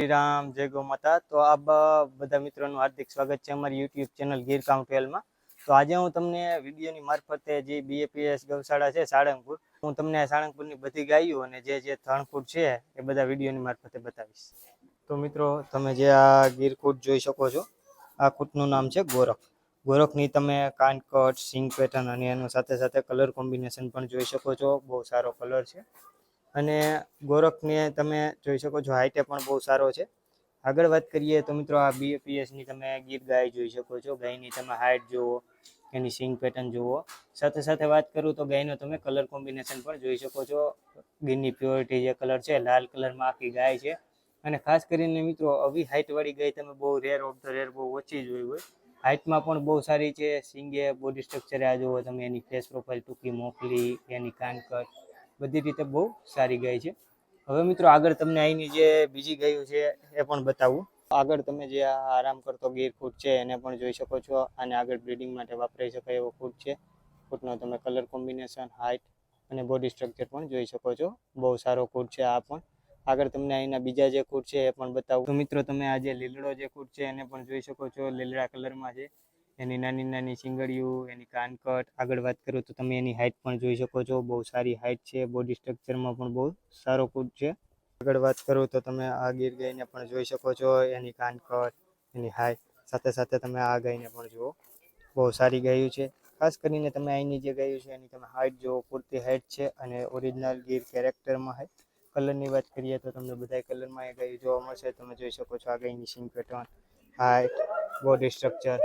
શ્રી રામ જય ગો માતા તો આ બધા મિત્રોનું હાર્દિક સ્વાગત છે અમારી યુટ્યુબ ચેનલ ગીર કાઉન્ટેલમાં તો આજે હું તમને વિડીયોની મારફતે જે બીએપીએસ ગૌશાળા છે, સાળંગપુર, હું તમને સાળંગપુરની બધી ગાયો અને જે જે થણકૂટ છે, એ બધા વિડીયોની મારફતે બતાવીશ. તો મિત્રો, તમે જે આ ગીર કૂટ જોઈ શકો છો, આ કૂટનું નામ છે ગોરખ. ગોરખની તમે કાનકટ સિંગ પેટર્ન અને એનું સાથે સાથે કલર કોમ્બિનેશન પણ જોઈ શકો છો, બહુ સારો કલર છે. અને ગોરખને તમે જોઈ શકો છો, હાઈટે પણ બહુ સારો છે. આગળ વાત કરીએ તો મિત્રો આ બીએપીએસની તમે ગીર ગાય જોઈ શકો છો. ગાયની તમે હાઈટ જુઓ, એની સિંગ પેટર્ન જુઓ. સાથે સાથે વાત કરું તો ગાયનો તમે કલર કોમ્બિનેશન પણ જોઈ શકો છો. ગીરની પ્યોરિટી જે કલર છે, લાલ કલરમાં આખી ગાય છે. અને ખાસ કરીને મિત્રો, આવી હાઈટવાળી ગાય તમે બહુ રેર ઓફ ધ રેર બહુ ઓછી જોઈ હોય. હાઈટમાં પણ બહુ સારી છે. સિંગે બોડી સ્ટ્રક્ચરે આ જુઓ તમે, એની ફેસ પ્રોફાઇલ ટૂંકી, મોકલી, એની કાનકટ બધી રીતે બહુ સારી ગાય છે. હવે મિત્રો આગળ તમને અહીંની જે બીજી ગાયો છે એ પણ બતાવું. આગળ તમે જે આરામ કરતો ગીર ફૂટ છે એને પણ જોઈ શકો છો. અને આગળ બ્રીડિંગ માટે વાપરી શકાય એવો ફૂટ છે. ફૂટનો તમે કલર કોમ્બિનેશન હાઇટ અને બોડી સ્ટ્રક્ચર પણ જોઈ શકો છો. બહુ સારો કૂટ છે આ પણ. આગળ તમને અહીંના બીજા જે કૂટ છે એ પણ બતાવું. તો મિત્રો તમે આ જે લીલડો જે કૂટ છે એને પણ જોઈ શકો છો. લીલડા કલરમાં છે. એની નાની નાની શિંગડીયું એની કાનકટ. આગળ વાત કરું તો તમે એની હાઇટ પણ જોઈ શકો છો. બહુ સારી હાઇટ છે. બોડી સ્ટ્રક્ચરમાં પણ બહુ સારો કૂટ છે. આગળ વાત કરું તો તમે આ ગીર ગાયને પણ જોઈ શકો છો. એની કાનકટ, એની હાઇટ સાથે સાથે તમે આ ગાયને પણ જુઓ. બહુ સારી ગાયું છે. ખાસ કરીને તમે અહીંની જે ગાયું છે, એની તમે હાઇટ જુઓ. પૂરતી હાઇટ છે અને ઓરિજિનલ ગીર કેરેક્ટરમાં છે કલરની વાત કરીએ તો તમને બધા કલરમાં એ ગાયું જોવા મળશે. તમે જોઈ શકો છો આ ગાયની સિંગ પેટર્ન હાઇટ બોડી સ્ટ્રક્ચર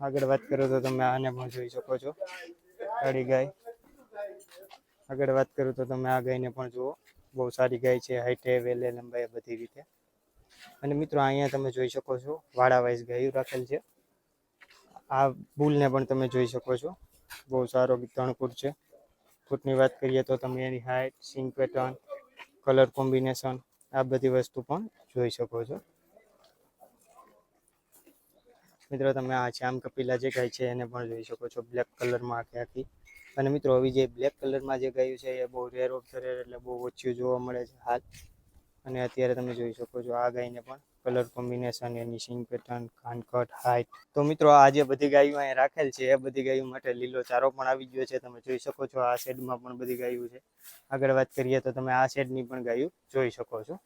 આગળ વાત કરું તો તમે આને પણ જોઈ શકો છો. કાળી ગાય. આગળ વાત કરું તો તમે આ ગાયને પણ જુઓ. બહુ સારી ગાય છે હાઈટે વેલે લંબાઈ બધી રીતે. અને મિત્રો અહીંયા તમે જોઈ શકો છો વાડા વાઇઝ ગાયું રાખેલ છે. આ બુલને પણ તમે જોઈ શકો છો. બહુ સારો તણકૂટ છે. ફૂટની વાત કરીએ તો તમે એની હાઈટ સિંગ પેટર્ન કલર કોમ્બિનેશન આ બધી વસ્તુ પણ જોઈ શકો છો. મિત્રો, તમે આ શ્યામ કપિલા જે ગાય છે, એને પણ જોઈ શકો છો બ્લેક કલરમાં આખી આખી. અને મિત્રો, હવે જે બ્લેક કલરમાં જે ગાયું છે, એ બહુ રેર ઓફ રેર એટલે બહુ ઓછું જોવા મળે છે હાલ. અને અત્યારે તમે જોઈ શકો છો આ ગાયને પણ કલર કોમ્બિનેશન એની સિંગ પેટર્ન કાનકટ હાઇટ તો મિત્રો, આ જે બધી ગાયો અહીંયા રાખેલ છે, એ બધી ગાયો માટે લીલો ચારો પણ આવી ગયો છે. તમે જોઈ શકો છો આ શેડમાં પણ બધી ગાયો છે. આગળ વાત કરીએ તો તમે આ શેડની પણ ગાયો જોઈ શકો છો.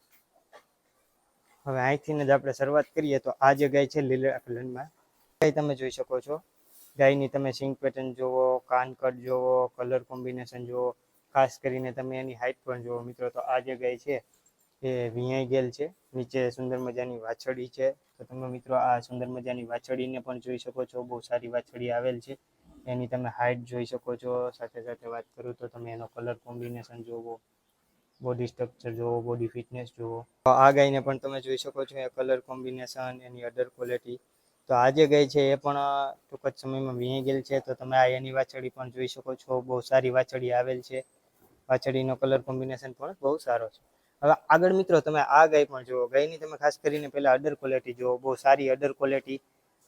હવે અહીંથી જ આપણે શરૂઆત કરીએ તો આ જે છે લીલા કલરમાં, ગાય તમે જોઈ શકો છો. ગાયની તમે સિંગ પેટર્ન જુઓ કાનકટ જુઓ કલર કોમ્બિનેશન જુઓ ખાસ કરીને તમે એની હાઇટ પણ જુઓ મિત્રો, તો આ જે છે, એ વિયાઈ ગયેલ છે. નીચે સુંદર મજાની વાછડી છે. તો તમે મિત્રો આ સુંદર મજાની વાછડીને પણ જોઈ શકો છો. બહુ સારી વાછડી આવેલ છે. એની તમે હાઇટ જોઈ શકો છો. સાથે સાથે વાત કરું તો તમે એનો કલર કોમ્બિનેશન જોવો. બોડી સ્ટ્રક્ચર જોવો બોડી ફિટનેસ જુઓ આ ગાયને પણ તમે જોઈ શકો છો, એ કલર કોમ્બિનેશન એની અડર ક્વોલિટી તો આ જે ગાય છે, એ પણ ટૂંક જ સમયમાં વીણી ગયેલ છે. તો તમે આ એની વાછડી પણ જોઈ શકો છો, બહુ સારી વાછડી આવેલ છે. વાછડીનો કલર કોમ્બિનેશન પણ બહુ સારો છે. હવે આગળ મિત્રો, તમે આ ગાય પણ જુઓ. ગાયની તમે ખાસ કરીને પહેલાં અડર ક્વોલિટી જુઓ. બહુ સારી અડર ક્વોલિટી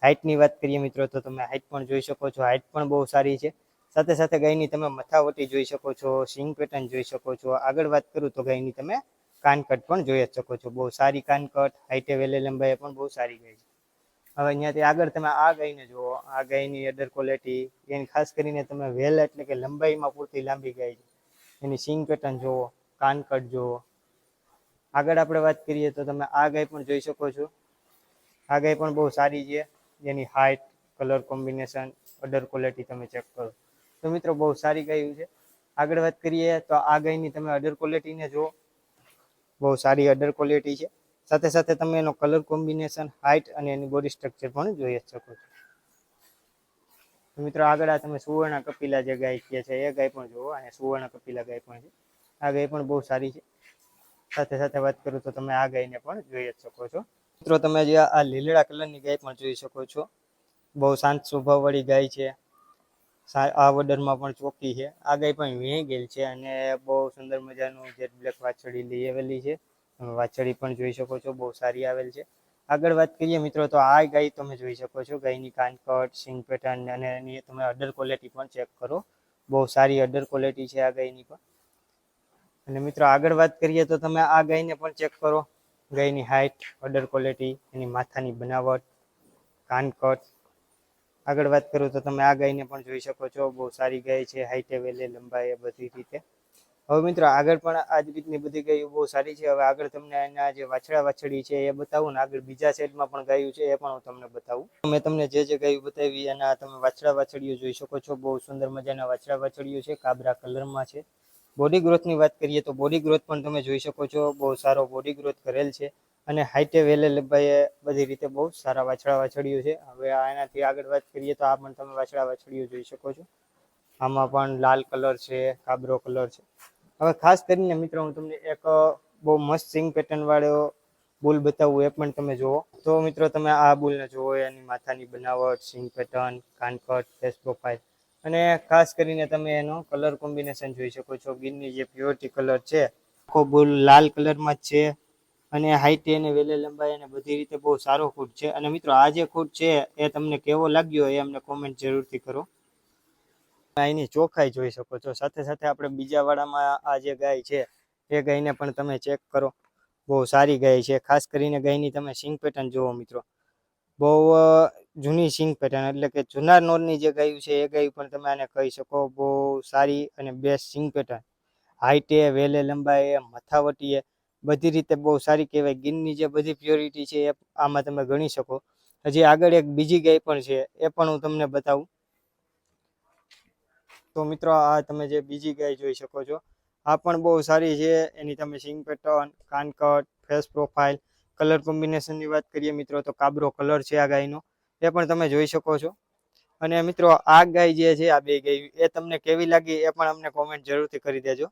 હાઇટની વાત કરીએ મિત્રો, તો તમે હાઇટ પણ જોઈ શકો છો. હાઇટ પણ બહુ સારી છે. સાથે સાથે ગાયની તમે મથાવટી જોઈ શકો છો, સિંગ પેટર્ન જોઈ શકો છો. આગળ વાત કરું તો ગાયની તમે કાનકટ પણ જોઈ જ શકો છો. બહુ સારી કાનકટ હાઈટે વેલે લંબાઈ પણ બહુ સારી ગાય છે. હવે અહીંયાથી આગળ તમે આ ગાયને જુઓ. આ ગાયની અડર ક્વોલિટી એની ખાસ કરીને તમે વેલ એટલે કે લંબાઈમાં પૂરતી લાંબી ગાય છે. એની સિંગ પેટર્ન જુઓ, કાનકટ જુઓ. આગળ આપણે વાત કરીએ તો તમે આ ગાય પણ જોઈ શકો છો. આ ગાય પણ બહુ સારી છે. જેની height colour combination udder quality તમે ચેક કરો. તો મિત્રો બહુ સારી ગાયું છે. આગળ વાત કરીએ તો આ ગાયની તમે અડર ક્વોલિટીને જુઓ. બહુ સારી અડર ક્વોલિટી છે. સાથે સાથે તમે એનો કલર કોમ્બિનેશન હાઇટ અને એની બોડી સ્ટ્રક્ચર પણ જોઈ જ શકો છો. મિત્રો આગળ આ તમે સુવર્ણ કપિલા જે ગાય કહે છે, એ ગાય પણ જુઓ અને સુવર્ણ કપિલા ગાય પણ છે. આ ગાય પણ બહુ સારી છે. સાથે સાથે વાત કરું તો તમે આ ગાયને પણ જોઈ જ શકો છો. મિત્રો તમે જે આ લીલડા કલરની ગાય પણ જોઈ શકો છો. બહુ શાંત સ્વભાવવાળી ગાય છે. આ વડરમાં પણ ચોકી છે. આ ગાય પણ વીણી ગયેલ છે અને બહુ સુંદર મજાનું જેટ બ્લેક વાછડી લઈ આવેલી છે. વાછડી પણ જોઈ શકો છો, બહુ સારી આવેલ છે. આગળ વાત કરીએ મિત્રો, તો આ ગાય તમે જોઈ શકો છો, ગાયની કાનકટ, સિંગ પેટર્ન અને એની તમે અડર ક્વોલિટી પણ ચેક કરો. બહુ સારી અડર ક્વોલિટી છે આ ગાયની પણ. અને મિત્રો, આગળ વાત કરીએ તો તમે આ ગાયને પણ ચેક કરો. ગાયની હાઇટ અડર ક્વોલિટી, એની માથાની બનાવટ, કાનકટ આગળ વાત કરું તો તમે આ ગાયને પણ જોઈ શકો છો. બહુ સારી ગાય છે હાઈટે વેલે, લંબાઈ બધી રીતે. હવે મિત્રો આગળ પણ આ જ રીતની બધી ગાયો બહુ સારી છે. હવે આગળ તમને એના જે વાછડા વાછડી છે એ બતાવું ને આગળ બીજા સાઈડમાં પણ ગાયું છે એ પણ હું તમને બતાવું. મેં તમને જે જે ગાયું બતાવી એના તમે વાછડા વાછડીઓ જોઈ શકો છો. બહુ સુંદર મજાના વાછડા વાછડીઓ છે, કાબરા કલરમાં છે. બોડી ગ્રોથની વાત કરીએ તો બોડી ગ્રોથ પણ તમે જોઈ શકો છો. બહુ સારો બોડી ગ્રોથ કરેલ છે. અને હાઈટે વેલેલભાઈએ બધી રીતે બહુ સારા વાછડા વાછડીઓ છે. હવે આ એનાથી આગળ વાત કરીએ તો આ પણ તમે વાછડા વાછડીઓ જોઈ શકો છો. આમાં પણ લાલ કલર છે કાબરો કલર છે. હવે ખાસ કરીને મિત્રો હું તમને એક બહુ મસ્ત સિંગ પેટર્ન વાળો બુલ બતાવું એ પણ તમે જુઓ. તો મિત્રો તમે આ બુલને જુઓ, એની માથાની બનાવટ, સિંગ પેટર્ન, કાનકટ, ફેસ અને ખાસ કરીને તમે એનો કલર કોમ્બિનેશન જોઈ શકો છો. ગીરની જે પ્યોરિટી કલર છે, આખો બુલ લાલ કલરમાં જ છે. અને હાઈટ અને વેલે લંબાઈ અને બધી રીતે બહુ સારો ખૂટ છે. અને મિત્રો, આ જે ખૂટ છે, એ તમને કેવો લાગ્યો એ અમને કોમેન્ટ જરૂરથી કરો. એની ચોખાઈ જોઈ શકો છો. સાથે સાથે આપણે બીજા વાળામાં આ જે ગાય છે, એ ગાયને પણ તમે ચેક કરો. બહુ સારી ગાય છે. ખાસ કરીને ગાયની તમે સિંગ પેટર્ન જુઓ મિત્રો. બહુ જૂની સિંગ પેટર્ન એટલે કે જૂના નોરની જે ગાયું છે, એ ગાયું પણ તમે આને કહી શકો. બહુ સારી અને બેસ્ટ સિંગ પેટર્ન હાઈટે વેલે લંબાઈએ મથાવટીએ બધી રીતે બહુ સારી કહેવાય. ગીરની જે બધી પ્યોરિટી છે એ આમાં તમે ગણી શકો. હજી આગળ એક બીજી ગાય પણ છે, એ પણ હું તમને બતાવું. તો મિત્રો, આ તમે જે બીજી ગાય જોઈ શકો છો, આ પણ બહુ સારી છે. એની તમે સિંગ પેટર્ન કાનકટ ફેસ પ્રોફાઇલ કલર કોમ્બિનેશનની વાત કરીએ મિત્રો, તો કાબરો કલર છે આ ગાયનો. એ પણ તમે જોઈ શકો છો. અને મિત્રો, આ ગાય જે છે, આ બે ગાય, એ તમને કેવી લાગી એ પણ અમને કોમેન્ટ જરૂરથી કરી દેજો.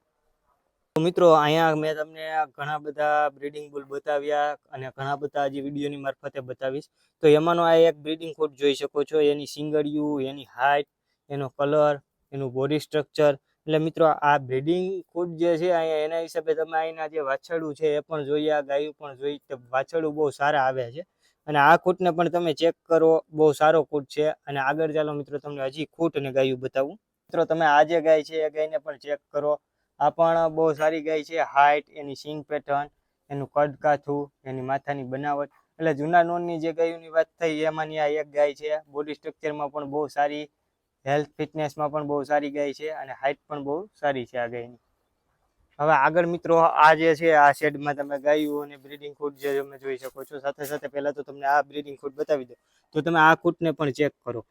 મિત્રો, અહીંયા મેં તમને ઘણા બધા બ્રીડિંગ બુલ બતાવ્યા અને ઘણા બધા હજી વિડીયોની મારફતે બતાવીશ. તો એમાંનો આ એક બ્રીડિંગ કોટ જોઈ શકો છો. એની સિંગડિયું, એની હાઇટ એનો કલર એનું બોડી સ્ટ્રક્ચર એટલે મિત્રો, આ બ્રીડિંગ કોટ જે છે, અહીંયા એના હિસાબે તમે અહીંના જે વાછરડું છે, એ પણ જોઈએ. આ ગાયું પણ જોઈ તો વાછરડું બહુ સારા આવે છે. અને આ કોટને પણ તમે ચેક કરો. બહુ સારો કોટ છે. અને આગળ ચાલો મિત્રો, તમને હજી ખૂટ અને ગાયું બતાવું. મિત્રો, તમે આ જે ગાય છે, એ ગાયને પણ ચેક કરો. આ પણ બહુ સારી ગાય છે. હાઇટ એની સિંગ પેટર્ન એનું કદ કાથું એની માથાની બનાવટ. એટલે જૂના નોનની જે ગાયોની વાત થઈ એમાંની આ એક ગાય છે. બોડી સ્ટ્રક્ચરમાં પણ બહુ સારી હેલ્થ ફિટનેસમાં પણ બહુ સારી ગાય છે અને હાઇટ પણ બહુ સારી છે આ ગાયની. હવે આગળ મિત્રો, આ જે છે, આ શેડમાં તમે ગાયું અને બ્રીડિંગ ખૂટ જે તમે જોઈ શકો છો. સાથે સાથે પહેલાં તો તમને આ બ્રીડિંગ ખૂટ બતાવી દો તો તમે આ ખૂટને પણ ચેક કરો.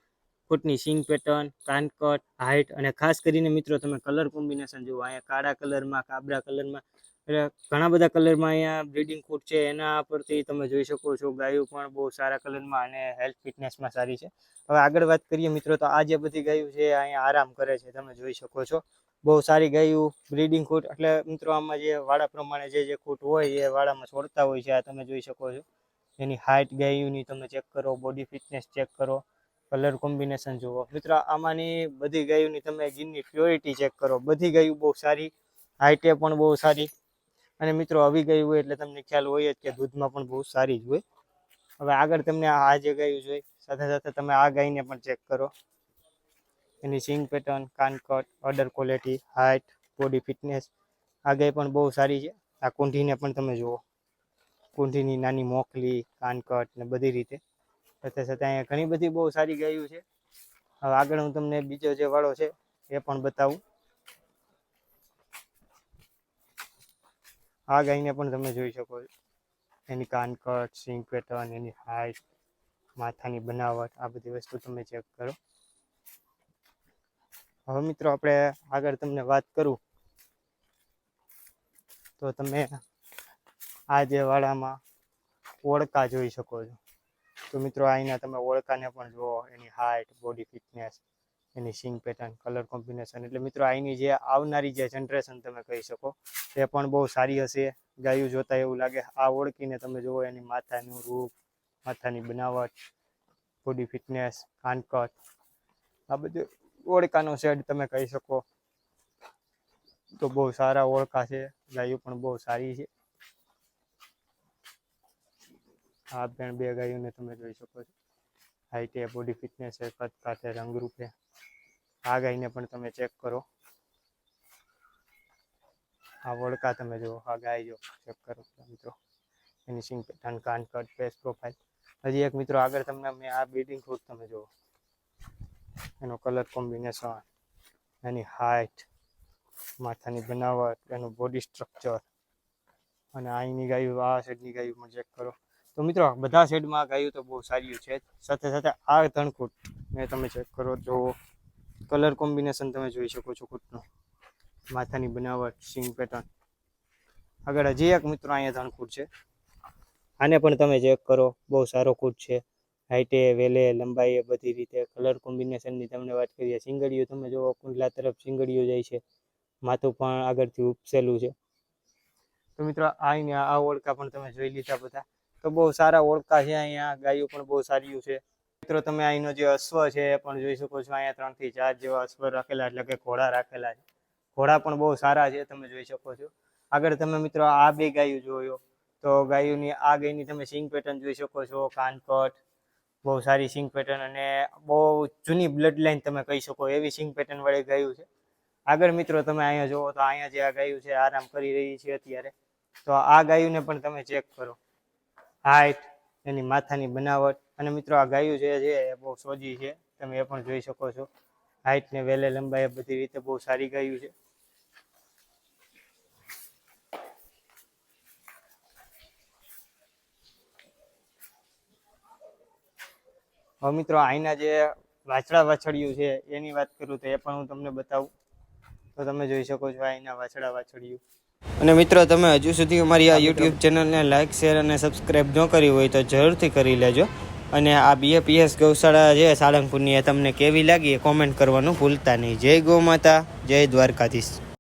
ફૂટની સિંગ પેટર્ન કાનકટ હાઇટ અને ખાસ કરીને મિત્રો તમે કલર કોમ્બિનેશન જુઓ, અહીંયા કાળા કલરમાં, કાબરા કલરમાં, એટલે ઘણા બધા કલરમાં અહીંયા બ્રીડિંગ ફૂટ છે, એના પરથી તમે જોઈ શકો છો, ગાયો પણ બહુ સારા કલરમાં અને હેલ્થ ફિટનેસમાં સારી છે. હવે આગળ વાત કરીએ મિત્રો, તો આ જે બધી ગાયો છે અહીંયા આરામ કરે છે, તમે જોઈ શકો છો. બહુ સારી ગાયું બ્રીડિંગ ખૂટ એટલે મિત્રો આમાં જે વાડા પ્રમાણે જે જે ખૂટ હોય, એ વાડામાં છોડતા હોય છે, આ તમે જોઈ શકો છો. એની હાઇટ ગાયુંની તમે ચેક કરો બોડી ફિટનેસ ચેક કરો. કલર કોમ્બિનેશન જુઓ. મિત્રો, આમાંની બધી ગાયોની તમે ગીરની પ્યોરિટી ચેક કરો. બધી ગાયું બહુ સારી હાઇટે પણ બહુ સારી. અને મિત્રો, આવી ગયું હોય એટલે તમને ખ્યાલ હોય જ કે દૂધમાં પણ બહુ સારી જ હોય. હવે આગળ તમને આ જે ગાયું જોઈ, સાથે સાથે તમે આ ગાયને પણ ચેક કરો. એની સિંગ pattern, કાનકટ, udder quality height body fitness, આ ગાય પણ બહુ સારી છે. આ કુંઢીને પણ તમે જુઓ. કુંઢીની નાની મોકલી, કાનકટ ને બધી રીતે. સાથે સાથે અહીંયા ઘણી બધી બહુ સારી ગાયું છે. હવે આગળ હું તમને બીજો જે વાળો છે, એ પણ બતાવું. આ ગાયને પણ તમે જોઈ શકો છો. એની કાનકટ, સિંગ પેટર્ન એની હાઇટ માથાની બનાવટ, આ બધી વસ્તુ તમે ચેક કરો. હવે મિત્રો આપણે આગળ તમને વાત કરું. તો તમે આ જે વાળામાં ઓળકા જોઈ શકો છો. તો મિત્રો અહીંના તમે ઓળખાને પણ જુઓ, એની હાઇટ બોડી ફિટનેસ એની સિંગ પેટર્ન કલર કોમ્બિનેશન એટલે મિત્રો અહીંની જે આવનારી જે જનરેશન તમે કહી શકો એ પણ બહુ સારી હશે. ગાયું જોતા એવું લાગે, આ ઓળખીને તમે જુઓ, એની માથાનું રૂપ, માથાની બનાવટ બોડી ફિટનેસ કાનકટ, આ બધું ઓળખાનો શેડ તમે કહી શકો. તો બહુ સારા ઓળખા છે, ગાયું પણ બહુ સારી છે. આ પણ બે ગાયોને તમે જોઈ શકો છો. હાઈટે બોડી ફિટનેસ છે કદ કાતે રંગરૂપે આ ગાયને પણ તમે ચેક કરો. આ વળકા તમે જુઓ, આ ગાય જો ચેક કરો મિત્રો. એની સિંગ પેટર્ન કાન કટ ફેસ પ્રોફાઇલ હજી એક મિત્રો આગળ તમને મેં આ બિલ્ડિંગ ફ્રૂટ તમે જુઓ. એનો કલર કોમ્બિનેશન એની હાઇટ માથાની બનાવટ, એનું બોડી સ્ટ્રક્ચર અને અહીંની ગાયું, આ સાઈડની ગાયું પણ ચેક કરો. તો મિત્રો, બધા શેડમાં ગાયું તો બહુ સારી છે સાથે સાથે આ ધણકૂટ મેં તમે ચેક કરો તો કલર કોમ્બિનેશન તમે જોઈ શકો છો કૂટનું. માથાની બનાવટ સિંગ પેટર્ન આગળ હજી એક મિત્રો અહીંયા ધણકૂટ છે. આને પણ તમે ચેક કરો, બહુ સારો કૂટ છે. હાઈટે વેલે, લંબાઈ એ બધી રીતે કલર કોમ્બિનેશનની તમને વાત કરીએ. સિંગડીઓ તમે જુઓ, કુંડલા તરફ સિંગડીઓ જાય છે. માથું પણ આગળથી ઉપસેલું છે. તો મિત્રો અહીંયા આ ઓળખા પણ તમે જોઈ લીધા બધા. તો બહુ સારા ઓળખા છે અહીંયા, ગાયો પણ બહુ સારી છે. મિત્રો, તમે અહીંનો જે અશ્વ છે એ પણ જોઈ શકો છો, અહીંયા ત્રણથી ચાર જેવા અશ્વ રાખેલા, એટલે કે ઘોડા રાખેલા છે. ઘોડા પણ બહુ સારા છે, તમે જોઈ શકો છો. આગળ તમે મિત્રો આ બે ગાયો જોયો, તો ગાયોની આ ગાયની તમે સિંગ પેટર્ન જોઈ શકો છો, કાનકટ, બહુ સારી સિંગ પેટર્ન અને બહુ જૂની બ્લડ લાઈન તમે કહી શકો, એવી સિંગ પેટર્ન વાળી ગાયું છે. આગળ મિત્રો, તમે અહીંયા જુઓ તો અહીંયા જે આ ગાયું છે, આરામ કરી રહી છે અત્યારે. તો આ ગાયુંને પણ તમે ચેક કરો. હાઈટ એની માથાની બનાવટ. અને મિત્રો આ ગાયું જે છે, એ બહુ સોજી છે. તમે એ પણ જોઈ શકો છો. હાઈટ ને વેલે લંબાઈ બધી રીતે બહુ સારી ગાયું છે. હવે મિત્રો અહીંના જે વાછડા વાછડિયું છે, એની વાત કરું તો એ પણ હું તમને બતાવું. તો તમે જોઈ શકો છો અહીંના વાછડા વાછડિયું. અને મિત્રો તમે હજુ સુધી અમારી આ યુટ્યુબ ચેનલને લાઇક શેર અને સબસ્ક્રાઈબ ન કરી હોય તો જરૂરથી કરી લેજો. અને આ બીએપીએસ ગૌશાળા છે સાળંગપુરની એ તમને કેવી લાગી એ કોમેન્ટ કરવાનું ભૂલતા નહીં. જય ગૌ માતા જય દ્વારકાધીશ.